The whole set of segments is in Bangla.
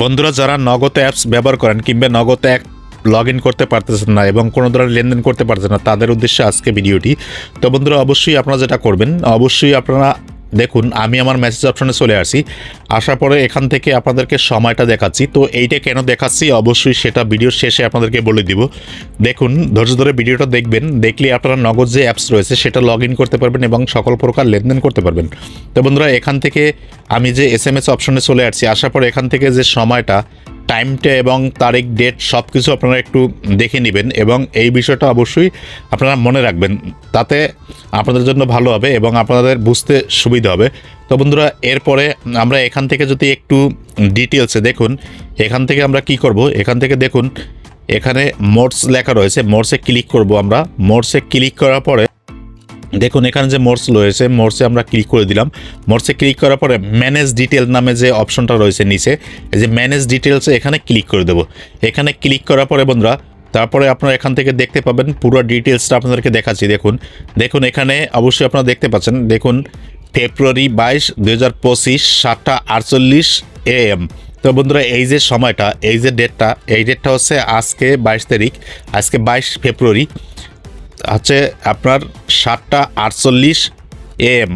বন্ধুরা, যারা নগদ অ্যাপস ব্যবহার করেন কিংবা নগদ অ্যাপ লগ ইন করতে পারতেছেন না এবং কোনো ধরনের লেনদেন করতে পারছেন না, তাদের উদ্দেশ্যে আজকে ভিডিওটি তো বন্ধুরা, অবশ্যই আপনারা যেটা করবেন, অবশ্যই আপনারা দেখুন, আমি আমার মেসেজ অপশনে চলে আসি। আসার পরে এখান থেকে আপনাদেরকে সময়টা দেখাচ্ছি। তো এইটা কেন দেখাচ্ছি? অবশ্যই সেটা ভিডিওর শেষে আপনাদেরকে বলে দিব। দেখুন, ধৈর্য ধরে ভিডিওটা দেখবেন। দেখলে আপনারা নগদ যে অ্যাপস রয়েছে, সেটা লগ ইন করতে পারবেন এবং সকল প্রকার লেনদেন করতে পারবেন। তো বন্ধুরা, এখান থেকে আমি যে এস এম এস অপশনে চলে আসছি, আসার পর এখান থেকে যে সময়টা টাইমটা এবং তারিখ ডেট সব কিছু আপনারা একটু দেখে নেবেন এবং এই বিষয়টা অবশ্যই আপনারা মনে রাখবেন। তাতে আপনাদের জন্য ভালো হবে এবং আপনাদের বুঝতে সুবিধা হবে। তো বন্ধুরা, এরপরে আমরা এখান থেকে যদি একটু ডিটেলসে দেখুন, এখান থেকে আমরা কি করব? এখান থেকে দেখুন, এখানে মোডস লেখা রয়েছে। মোডসে ক্লিক করব আমরা। মোডসে ক্লিক করার পরে দেখুন, এখানে যে মোর্স রয়েছে, মোর্সে আমরা ক্লিক করে দিলাম। মোর্সে ক্লিক করার পরে ম্যানেজ ডিটেল নামে যে অপশনটা রয়েছে নিচে, এই যে ম্যানেজ ডিটেলসে এখানে ক্লিক করে দেবো। এখানে ক্লিক করার পরে বন্ধুরা, তারপরে আপনারা এখান থেকে দেখতে পাবেন পুরো ডিটেলসটা আপনাদেরকে দেখাচ্ছি। দেখুন দেখুন, এখানে অবশ্যই আপনারা দেখতে পাচ্ছেন, দেখুন, ফেব্রুয়ারি বাইশ দু হাজার পঁচিশ, সাতটা আটচল্লিশ এ এম তো বন্ধুরা, এই যে সময়টা, এই যে ডেটটা এই ডেটটা হচ্ছে আজকে বাইশ তারিখ, আজকে বাইশ ফেব্রুয়ারি। হচ্ছে আপনার সাতটা আটচল্লিশ এম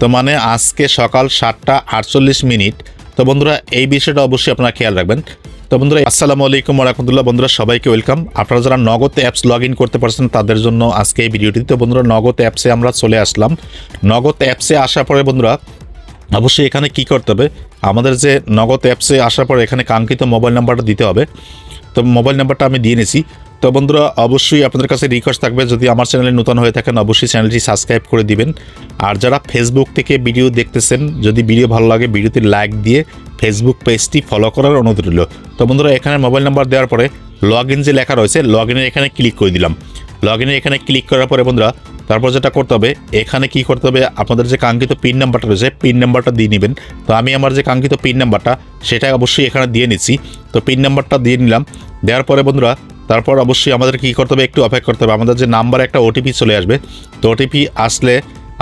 তো মানে আজকে সকাল সাতটা আটচল্লিশ মিনিট। তো বন্ধুরা, এই বিষয়টা অবশ্যই আপনারা খেয়াল রাখবেন। তো বন্ধুরা, আসসালামু আলাইকুম রহমতুল্লাহ। বন্ধুরা, সবাইকে ওয়েলকাম। আপনারা যারা নগদ অ্যাপস লগ ইন করতে পারছেন, তাদের জন্য আজকে এই ভিডিওটি। তো বন্ধুরা, নগদ অ্যাপসে আমরা চলে আসলাম। নগদ অ্যাপসে আসার পরে বন্ধুরা অবশ্যই এখানে কি করতে হবে? আমাদের যে নগদ অ্যাপসে আসার পর এখানে কাঙ্ক্ষিত মোবাইল নাম্বারটা দিতে হবে। তো মোবাইল নাম্বারটা আমি দিয়ে নিছি। তো বন্ধুরা, অবশ্যই আপনাদের কাছে রিকোয়েস্ট থাকবে, যদি আমার চ্যানেলে নতুন হয়ে থাকেন, অবশ্যই চ্যানেলটি সাবস্ক্রাইব করে দিবেন। আর যারা ফেসবুক থেকে ভিডিও দেখতেছেন, যদি ভিডিও ভালো লাগে ভিডিওতে লাইক দিয়ে ফেসবুক পেজটি ফলো করার অনুরোধ রইল। তো বন্ধুরা, এখানে মোবাইল নাম্বার দেওয়ার পরে লগ ইন যে লেখা রয়েছে লগ এখানে ক্লিক করে দিলাম। লগ এখানে ক্লিক করার পরে বন্ধুরা তারপর যেটা করতে হবে, এখানে কি করতে হবে, আপনাদের যে কাঙ্ক্ষিত পিন নাম্বারটা রয়েছে পিন নাম্বারটা দিয়ে নেবেন। তো আমি আমার যে কাঙ্ক্ষিত পিন নাম্বারটা সেটা অবশ্যই এখানে দিয়ে নিচ্ছি। তো পিন নাম্বারটা দিয়ে নিলাম। দেওয়ার পরে বন্ধুরা, তারপর অবশ্যই আমাদের কি করতে হবে, একটু অপেক্ষা করতে হবে। আমাদের যে নাম্বার একটা ওটিপি চলে আসবে। তো ওটিপি আসলে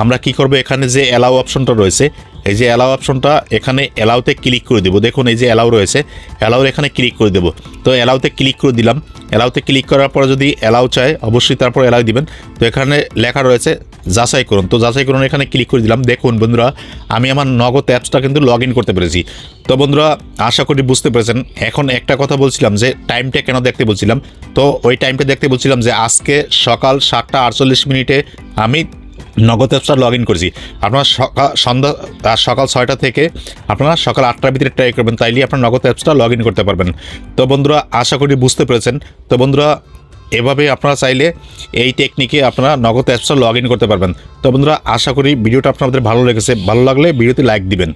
আমরা কি করব, এখানে যে অ্যালাউ অপশনটা রয়েছে এই যে অ্যালাউ অপশনটা এখানে অ্যালাউতে ক্লিক করে দেবো। দেখুন, এই যে অ্যালাউ রয়েছে অ্যালাউর এখানে ক্লিক করে দেবো। তো অ্যালাউতে ক্লিক করে দিলাম। অ্যালাউতে ক্লিক করার পরে যদি অ্যালাউ চায়, অবশ্যই তারপর অ্যালাউ দিবেন। তো এখানে লেখা রয়েছে, যাচাই করুন। তো যাচাই করুন, এখানে ক্লিক করে দিলাম। দেখুন, বন্ধুরা, আমি আমার নগদ অ্যাপসটা কিন্তু লগ ইন করতে পেরেছি। তো বন্ধুরা, আশা করি বুঝতে পেরেছেন। এখন একটা কথা বলছিলাম যে টাইমটা কেন দেখতে বলছিলাম? তো ওই টাইমটা দেখতে বলছিলাম যে, আজকে সকাল সাতটা আটচল্লিশ মিনিটে আমি নগদ অ্যাপসটা লগ ইন করেছি। আপনারা সকাল সন্ধ্যা সকাল ছয়টা থেকে আপনারা সকাল আটটার ভিতরে ট্রাই করবেন তাইলে আপনার নগদ অ্যাপসটা লগ ইন করতে পারবেন। তো বন্ধুরা, আশা করি বুঝতে পেরেছেন। তো বন্ধুরা, এভাবে আপনারা চাইলে এই টেকনিকে আপনারা নগদ অ্যাপসটা লগ ইন করতে পারবেন। তো বন্ধুরা, আশা করি ভিডিওটা আপনাদের ভালো লেগেছে। ভালো লাগলে ভিডিওতে লাইক দিবেন।